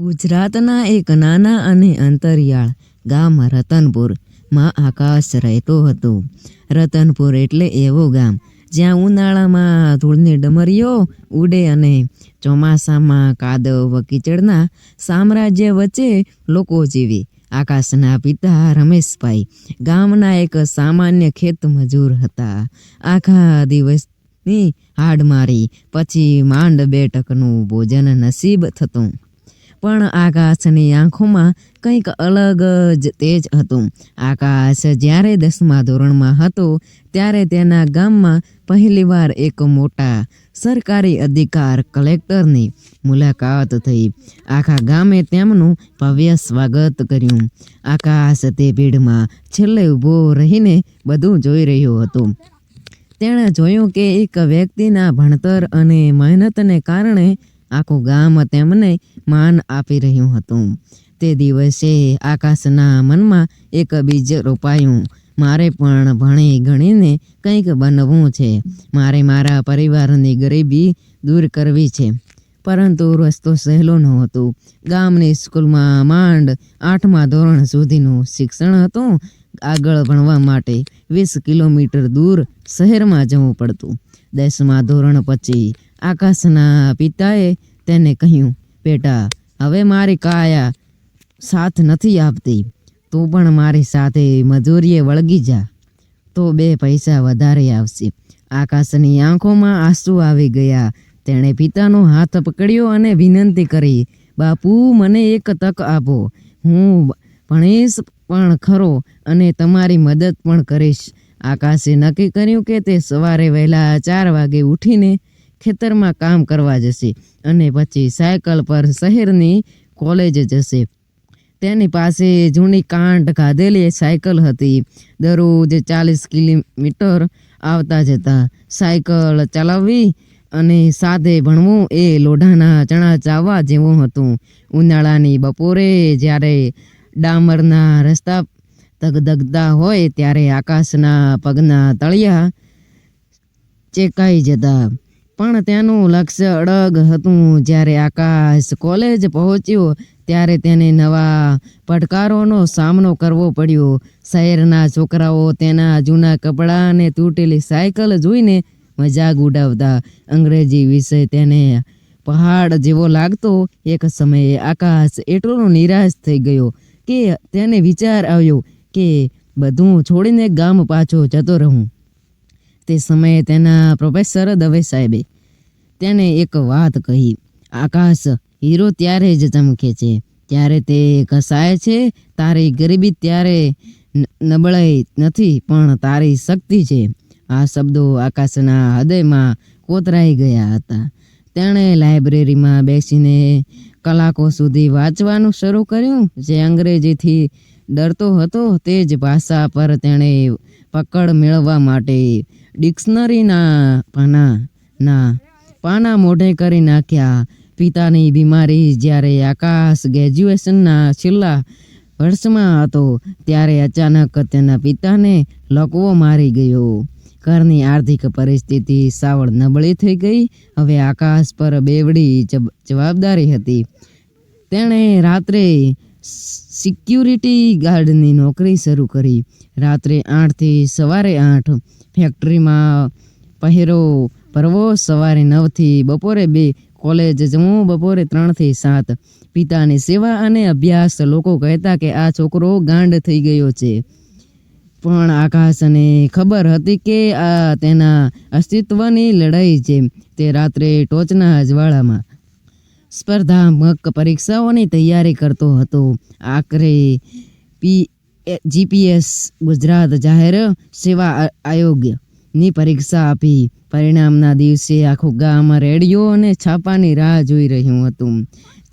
ગુજરાતના એક નાના અને અંતરિયાળ ગામ રતનપુરમાં આકાશ રહેતો હતો. રતનપુર એટલે એવું ગામ જ્યાં ઉનાળામાં ધૂળની ડમરીઓ ઉડે અને ચોમાસામાં કાદવ કીચડના સામ્રાજ્ય વચ્ચે લોકો જીવે. આકાશના પિતા રમેશભાઈ ગામના એક સામાન્ય ખેત મજૂર હતા. આખા દિવસની હાડ મારી પછી માંડ બેઠકનું ભોજન નસીબ થતું. પણ આકાશની આંખોમાં કંઈક અલગ જ તેજ હતું. આકાશ જ્યારે દસમા ધોરણમાં હતો, ત્યારે તેના ગામમાં પહેલીવાર એક મોટા સરકારી અધિકાર કલેક્ટરની મુલાકાત થઈ. આખા ગામે તેમનું ભવ્ય સ્વાગત કર્યું. આકાશ તે ભીડમાં છેલ્લે ઊભો રહીને બધું જોઈ રહ્યો હતો. તેણે જોયું કે એક વ્યક્તિના ભણતર અને મહેનતને કારણે આખું ગામ તેમને માન આપી રહ્યું હતું. તે દિવસે આકાશના મનમાં એક બીજ રોપાયું. મારે પણ ભણી ગણીને કંઈક બનવું છે. મારે મારા પરિવારની ગરીબી દૂર કરવી છે. પરંતુ રસ્તો સહેલો નહોતો. ગામની સ્કૂલમાં માંડ આઠમા ધોરણ સુધીનું શિક્ષણ હતું. આગળ ભણવા માટે વીસ કિલોમીટર દૂર શહેરમાં જવું પડતું. દસમા ધોરણ પછી આકાશના પિતાએ તેને કહ્યું, બેટા, હવે મારી કાયા સાથ નથી આપતી. તું પણ મારી સાથે મજૂરીએ વળગી જા. તો બે પૈસા વધારે આવશે. આકાશની આંખોમાં આંસુ આવી ગયા. તેણે પિતાનો હાથ પકડ્યો અને વિનંતી કરી, બાપુ, મને એક તક આપો. હું ભણીશ પણ ખરો અને તમારી મદદ પણ કરીશ. આકાશે નક્કી કર્યું કે તે સવારે વહેલા ચાર વાગે ઉઠીને ખેતરમાં કામ કરવા જશે અને પછી સાયકલ પર શહેરની કોલેજ જશે. તેની પાસે જૂની કાંટ ખાધેલી સાયકલ હતી. દરરોજ ચાલીસ કિલોમીટર આવતા જતા સાયકલ ચલાવવી અને સાથે ભણવું એ લોઢાના ચણા ચાવવા જેવું હતું. ઉનાળાની બપોરે જ્યારે ડામરના રસ્તા ધગધગતા હોય ત્યારે આકાશના પગના તળિયા ચેકાઈ જતા. પણ તેનું લક્ષ્ય અડગ હતું. જ્યારે આકાશ કોલેજ પહોંચ્યો, ત્યારે તેને નવા પડકારોનો સામનો કરવો પડ્યો. શહેરના છોકરાઓ તેના જૂના કપડાં અને તૂટેલી સાયકલ જોઈને મજાક ઉડાવતા. અંગ્રેજી વિષય તેને પહાડ જેવો લાગતો. એક સમયે આકાશ એટલો નિરાશ થઈ ગયો. કે તેને વિચાર આવ્યો કે બધું છોડીને ગામ પાછો જતો રહું. તે સમયે તેના પ્રોફેસર દવે સાહેબે તેને એક વાત કહી. આકાશ, હીરો ત્યારે જ ચમકે છે. ત્યારે તે ઘસાય છે. તારી ગરીબી ત્યારે નબળાઈ નથી, પણ તારી શક્તિ છે. આ શબ્દો આકાશના હૃદયમાં કોતરાઈ ગયા હતા. તેણે લાઇબ્રેરીમાં બેસીને કલાકો સુધી વાંચવાનું શરૂ કર્યું. જે અંગ્રેજીથી ડરતો હતો તે જ ભાષા પર તેણે પકડ મેળવવા માટે ડિક્શનરીના પાના, ના, પાના મોઢે કરી નાખ્યા. પિતાની બીમારી જ્યારે આકાશ ગ્રેજ્યુએશનના છેલ્લા વર્ષમાં હતો, ત્યારે અચાનક તેના પિતાને લકવો મારી ગયો. ઘરની આર્થિક પરિસ્થિતિ સાવળ નબળી થઈ ગઈ. હવે આકાશ પર બેવડી જવાબદારી હતી. તેણે રાત્રે સિક્યુરિટી ગાર્ડની નોકરી શરૂ કરી. રાત્રે આઠથી સવારે આઠ ફેક્ટરીમાં પહેરો ભરવો, સવારે નવથી બપોરે બે, કોલેજ જવું, બપોરે ત્રણથી સાત. પિતાની સેવા અને અભ્યાસ લોકો કહેતા કે આ છોકરો ગાંડ થઈ ગયો છે. પણ આકાશને ખબર હતી કે આ તેના અસ્તિત્વની લડાઈ છે. તે રાત્રે ટોચના અજવાળામાં સ્પર્ધાત્મક પરીક્ષાઓની તૈયારી કરતો હતો. આખરે પી જીપીએસ ગુજરાત જાહેર સેવા આયોગની પરીક્ષા આપી. પરિણામના દિવસે આખું ગામ રેડિયો અને છાપાની રાહ જોઈ રહ્યું હતું.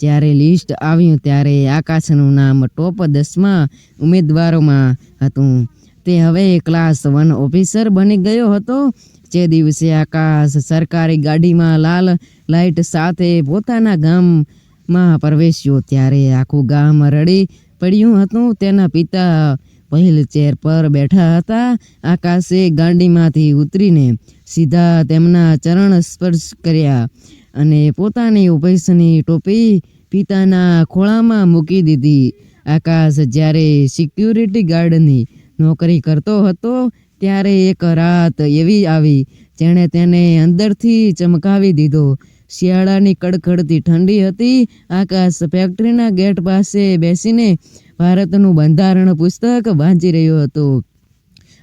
જ્યારે લિસ્ટ આવ્યું ત્યારે આકાશનું નામ ટોપ દસમાં ઉમેદવારોમાં હતું. તે હવે ક્લાસ વન ઓફિસર બની ગયો હતો. જે દિવસે આકાશ સરકારી ગાડીમાં લાલ લાઇટ સાથે પોતાના ગામમાં પ્રવેશ્યો ત્યારે આખું ગામ રડી પડ્યું હતું. તેના પિતા પહેલ ચેર પર બેઠા હતા. આકાશે ગાડીમાંથી ઉતરીને સીધા તેમના ચરણ સ્પર્શ કર્યા અને પોતાની ઓફિસની ટોપી પિતાના ખોળામાં મૂકી દીધી. આકાશ જ્યારે સિક્યુરિટી ગાર્ડની નોકરી કરતો હતો, ત્યારે એક રાત એવી આવી, જેણે તેને અંદરથી ચમકાવી દીધો. શિયાળાની કડકડતી ઠંડી હતી, આકાશ ફેક્ટરીના ગેટ પાસે બેસીને ભારતનું બંધારણ પુસ્તક વાંચી રહ્યો હતો.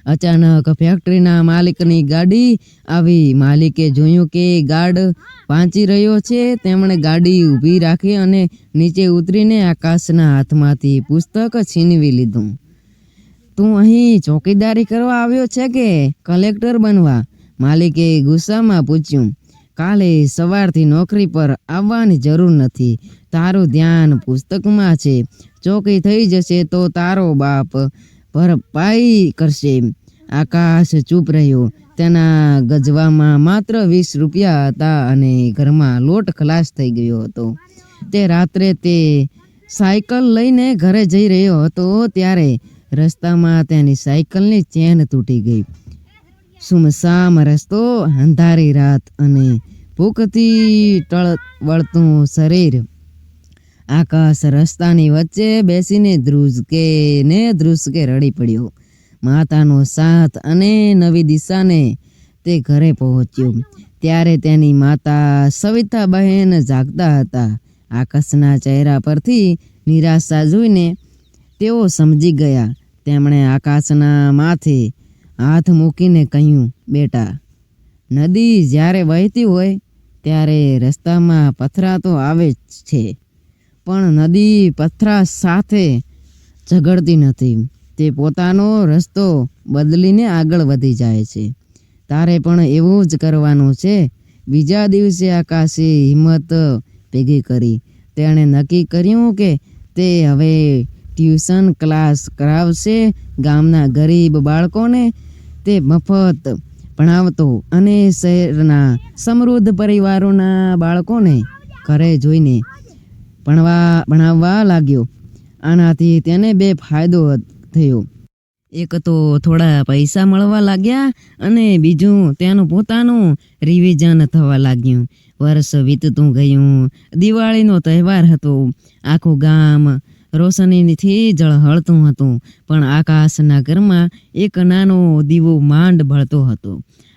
અચાનક ફેક્ટરીના માલિકની ગાડી આવી. માલિકે જોયું કે ગાર્ડ વાંચી રહ્યો છે, તેમણે ગાડી ઊભી રાખી અને નીચે ઉતરીને આકાશના હાથમાંથી પુસ્તક છીનવી લીધું. તું અહીં ચોકીદારી કરવા આવ્યો છે કે કલેક્ટર બનવા? માલિકે ગુસ્સામાં પૂછ્યું, કાલે સવારથી નોકરી પર આવવાની જરૂર નથી. તારું ધ્યાન પુસ્તકમાં છે. ચોકી થઈ જશે તો તારો બાપ ભરપાઈ કરશે. આકાશ ચૂપ રહ્યો. તેના ગજવામાં માત્ર વીસ રૂપિયા હતા અને ઘરમાં લોટ ખલાસ થઈ ગયો હતો. તે રાત્રે તે સાયકલ લઈને ઘરે જઈ રહ્યો હતો ત્યારે રસ્તામાં તેની સાયકલની ચેન તૂટી ગઈ. સુમસામ રસ્તો, અંધારી રાત અને ભૂખથી ટળ વળતું શરીર. આકાશ રસ્તાની વચ્ચે બેસીને ધ્રુજકે ને ધ્રુસકે રડી પડ્યો. માતાનો સાથ અને નવી દિશાને તે ઘરે પહોંચ્યો. ત્યારે તેની માતા સવિતા બહેન જાગતા હતા. આકાશના ચહેરા પરથી નિરાશા જોઈને તેઓ સમજી ગયા. તેમણે આકાશના માથે હાથ મૂકીને કહ્યું, બેટા, નદી જ્યારે વહેતી હોય ત્યારે રસ્તામાં પથરા તો આવે જ છે, પણ નદી પથરા સાથે ઝઘડતી નથી. તે પોતાનો રસ્તો બદલીને આગળ વધી જાય છે. તારે પણ એવું જ કરવાનું છે. બીજા દિવસે આકાશે હિંમત ભેગી કરી. તેણે નક્કી કર્યું કે તે હવે ટ્યુશન ક્લાસ કરાવશે ગામના ગરીબ બાળકોને તે મફત ભણાવતો અને શહેરના સમૃદ્ધ પરિવારોના બાળકોને ઘરે જોઈને ભણવા ભણાવવા લાગ્યો. આનાથી તેને બે ફાયદો થયો. એક તો થોડા પૈસા મળવા લાગ્યા અને બીજું તેનું પોતાનું રિવિઝન થવા લાગ્યું. વર્ષ વીતતું ગયું. દિવાળીનો તહેવાર હતો. આખું ગામ રોશનીથી જળહળતું હતું, પણ આકાશના ઘરમાં એક નાનો દીવો માંડ ભળતો હતો.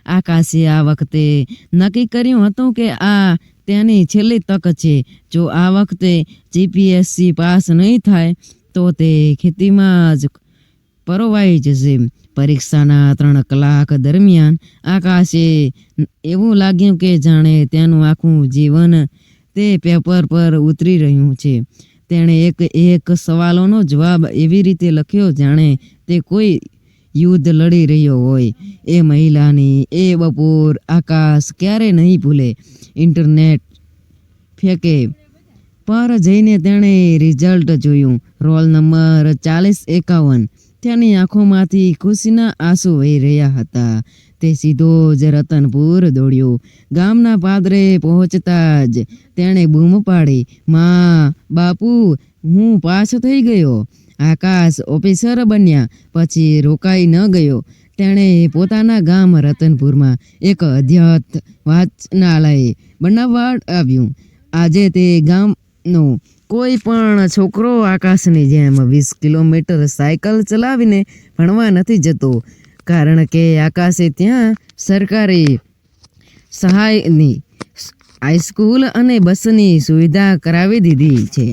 આકાશે આ વખતે નક્કી કર્યું હતું કે આ તેની છેલ્લી તક છે. જો આ વખતે જીપીએસસી પાસ નહીં થાય, તો તે ખેતીમાં જ પરોવાઈ જશે. પરીક્ષાના ત્રણ કલાક દરમિયાન આકાશે એવું લાગ્યું કે જાણે તેનું આખું જીવન તે પેપર પર ઉતરી રહ્યું છે. તેણે એક એક સવાલોનો જવાબ એવી રીતે લખ્યો જાણે તે કોઈ યુદ્ધ લડી રહ્યો હોય. એ મહિલાની એ બપોર આકાશ ક્યારે નહીં ભૂલે. ઇન્ટરનેટ ફેંકે પર જઈને તેણે રિઝલ્ટ જોયું. રોલ નંબર ચાલીસ એકાવન. તેની આંખોમાંથી ખુશીના આંસુ વહી રહ્યા હતા તે સીધો જ રતનપુર દોડ્યો ગામના પાદરે પહોંચતા જ તેણે બૂમ પાડી માં બાપુ હું પાસ થઈ ગયો આકાશ ઓફિસર બન્યા પછી રોકાઈ ન ગયો તેણે પોતાના ગામ રતનપુરમાં એક અધ્યત વાચનાલય બનાવવા આવ્યું આજે તે ગામનો કોઈ પણ છોકરો આકાશની જેમ વીસ કિલોમીટર સાયકલ ચલાવીને ભણવા નથી જતો, કારણ કે આકાશે ત્યાં સરકારી સહાયની હાઈસ્કૂલ અને બસની સુવિધા કરાવી દીધી છે.